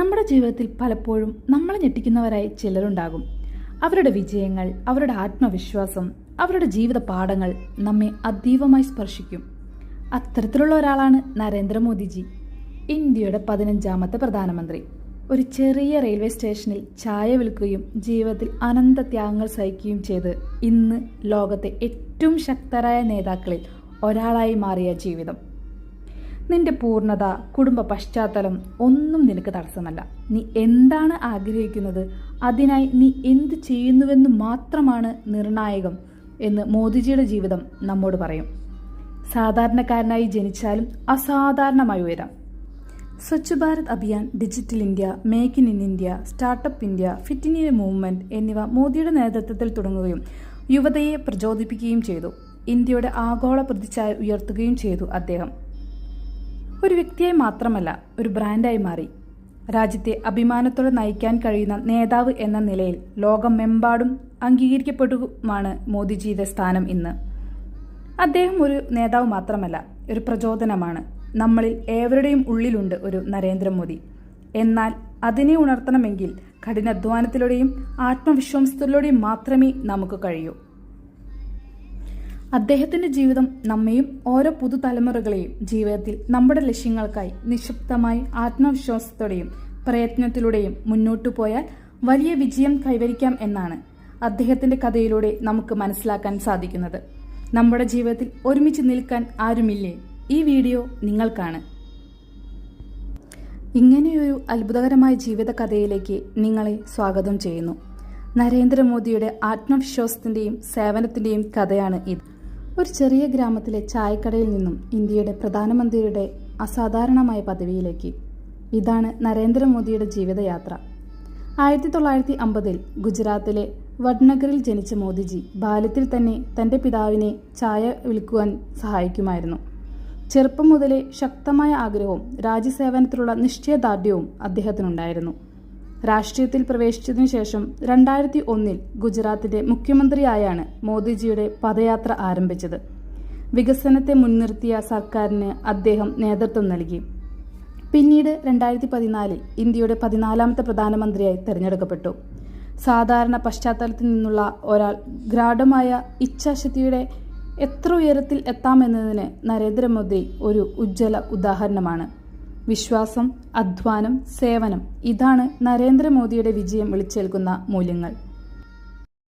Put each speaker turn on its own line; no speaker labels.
നമ്മുടെ ജീവിതത്തിൽ പലപ്പോഴും നമ്മളെ ഞെട്ടിക്കുന്നവരായി ചിലരുണ്ടാകും. അവരുടെ വിജയങ്ങൾ അവരുടെ ആത്മവിശ്വാസം അവരുടെ ജീവിത പാഠങ്ങൾ നമ്മെ അതീവമായി സ്പർശിക്കും. അത്തരത്തിലുള്ള ഒരാളാണ് നരേന്ദ്രമോദിജി ഇന്ത്യയുടെ പതിനഞ്ചാമത്തെ പ്രധാനമന്ത്രി. ഒരു ചെറിയ റെയിൽവേ സ്റ്റേഷനിൽ ചായ വിൽക്കുകയും ജീവിതത്തിൽ അനന്ത ത്യാഗങ്ങൾ സഹിക്കുകയും ചെയ്ത് ഇന്ന് ലോകത്തെ ഏറ്റവും ശക്തരായ നേതാക്കളിൽ ഒരാളായി മാറിയ ജീവിതം. നിന്റെ പൂർണത കുടുംബ പശ്ചാത്തലം ഒന്നും നിനക്ക് തടസ്സമല്ല. നീ എന്താണ് ആഗ്രഹിക്കുന്നത്? അതിനായി നീ എന്ത് ചെയ്യുന്നുവെന്ന് മാത്രമാണ് നിർണായകം എന്ന് മോദിജിയുടെ ജീവിതം നമ്മോട് പറയും. സാധാരണക്കാരനായി ജനിച്ചാലും അസാധാരണമായി ഉയരാം. Swachh Bharat Abhiyan digital India make in in India startup India fit India movement എന്നിവ മോദിയുടെ നേതൃത്വത്തിൽ തുടങ്ങുകയും യുവതയെ പ്രചോദിപ്പിക്കുകയും ചെയ്തു. ഇന്ത്യയുടെ ആഗോള പ്രതിച്ഛായ ഉയർത്തുകയും ചെയ്തു അദ്ദേഹം. ഒരു വ്യക്തിയായി മാത്രമല്ല ഒരു ബ്രാൻഡായി മാറി. രാജ്യത്തെ അഭിമാനത്തോടെ നയിക്കാൻ കഴിയുന്ന നേതാവ് എന്ന നിലയിൽ ലോകമെമ്പാടും അംഗീകരിക്കപ്പെടുകയുമാണ് മോദിജിയുടെ സ്ഥാനം ഇന്ന്. അദ്ദേഹം ഒരു നേതാവ് മാത്രമല്ല ഒരു പ്രചോദനമാണ്. നമ്മളിൽ ഏവരുടെയും ഉള്ളിലുണ്ട് ഒരു നരേന്ദ്രമോദി. എന്നാൽ അതിനെ ഉണർത്തണമെങ്കിൽ കഠിനാധ്വാനത്തിലൂടെയും ആത്മവിശ്വാസത്തിലൂടെയും മാത്രമേ നമുക്ക് കഴിയൂ. അദ്ദേഹത്തിന്റെ ജീവിതം നമ്മയും ഓരോ പുതുതലമുറകളെയും ജീവിതത്തിൽ നമ്മുടെ ലക്ഷ്യങ്ങൾക്കായി നിശബ്ദമായി ആത്മവിശ്വാസത്തോടെയും പ്രയത്നത്തിലൂടെയും മുന്നോട്ടു പോയാൽ വലിയ വിജയം കൈവരിക്കാം എന്നാണ് അദ്ദേഹത്തിന്റെ കഥയിലൂടെ നമുക്ക് മനസ്സിലാക്കാൻ സാധിക്കുന്നത്. നമ്മുടെ ജീവിതത്തിൽ ഒരുമിച്ച് നിൽക്കാൻ ആരുമില്ലേ? ഈ വീഡിയോ നിങ്ങൾക്കാണ്. ഇങ്ങനെയൊരു അത്ഭുതകരമായ ജീവിത കഥയിലേക്ക് നിങ്ങളെ സ്വാഗതം ചെയ്യുന്നു. നരേന്ദ്രമോദിയുടെ ആത്മവിശ്വാസത്തിന്റെയും സേവനത്തിന്റെയും കഥയാണ് ഇത്. ഒരു ചെറിയ ഗ്രാമത്തിലെ ചായക്കടയിൽ നിന്നും ഇന്ത്യയുടെ പ്രധാനമന്ത്രിയുടെ അസാധാരണമായ പദവിയിലേക്ക്. ഇതാണ് നരേന്ദ്രമോദിയുടെ ജീവിതയാത്ര. ആയിരത്തി തൊള്ളായിരത്തി അമ്പതിൽ ഗുജറാത്തിലെ വഡ്നഗറിൽ ജനിച്ച മോദിജി ബാല്യത്തിൽ തന്നെ തന്റെ പിതാവിനെ ചായ വിൽക്കുവാൻ സഹായിക്കുമായിരുന്നു. ചെറുപ്പം മുതലേ ശക്തമായ ആഗ്രഹവും രാജ്യസേവനത്തിലുള്ള നിശ്ചയദാർഢ്യവും അദ്ദേഹത്തിനുണ്ടായിരുന്നു. രാഷ്ട്രീയത്തിൽ പ്രവേശിച്ചതിനു ശേഷം രണ്ടായിരത്തി ഒന്നിൽ ഗുജറാത്തിന്റെ മുഖ്യമന്ത്രിയായാണ് മോദിജിയുടെ പദയാത്ര ആരംഭിച്ചത്. വികസനത്തെ മുൻനിർത്തിയ സർക്കാരിന് അദ്ദേഹം നേതൃത്വം നൽകി. പിന്നീട് രണ്ടായിരത്തി പതിനാലിൽ ഇന്ത്യയുടെ പതിനാലാമത്തെ പ്രധാനമന്ത്രിയായി തെരഞ്ഞെടുക്കപ്പെട്ടു. സാധാരണ പശ്ചാത്തലത്തിൽ നിന്നുള്ള ഒരാൾ ഗാഠമായ ഇച്ഛാശക്തിയുടെ എത്ര ഉയരത്തിൽ എത്താമെന്നതിന് നരേന്ദ്രമോദി ഒരു ഉജ്ജ്വല ഉദാഹരണമാണ്. വിശ്വാസം അധ്വാനം സേവനം ഇതാണ് നരേന്ദ്രമോദിയുടെ വിജയം വിളിച്ചേൽക്കുന്ന മൂല്യങ്ങൾ.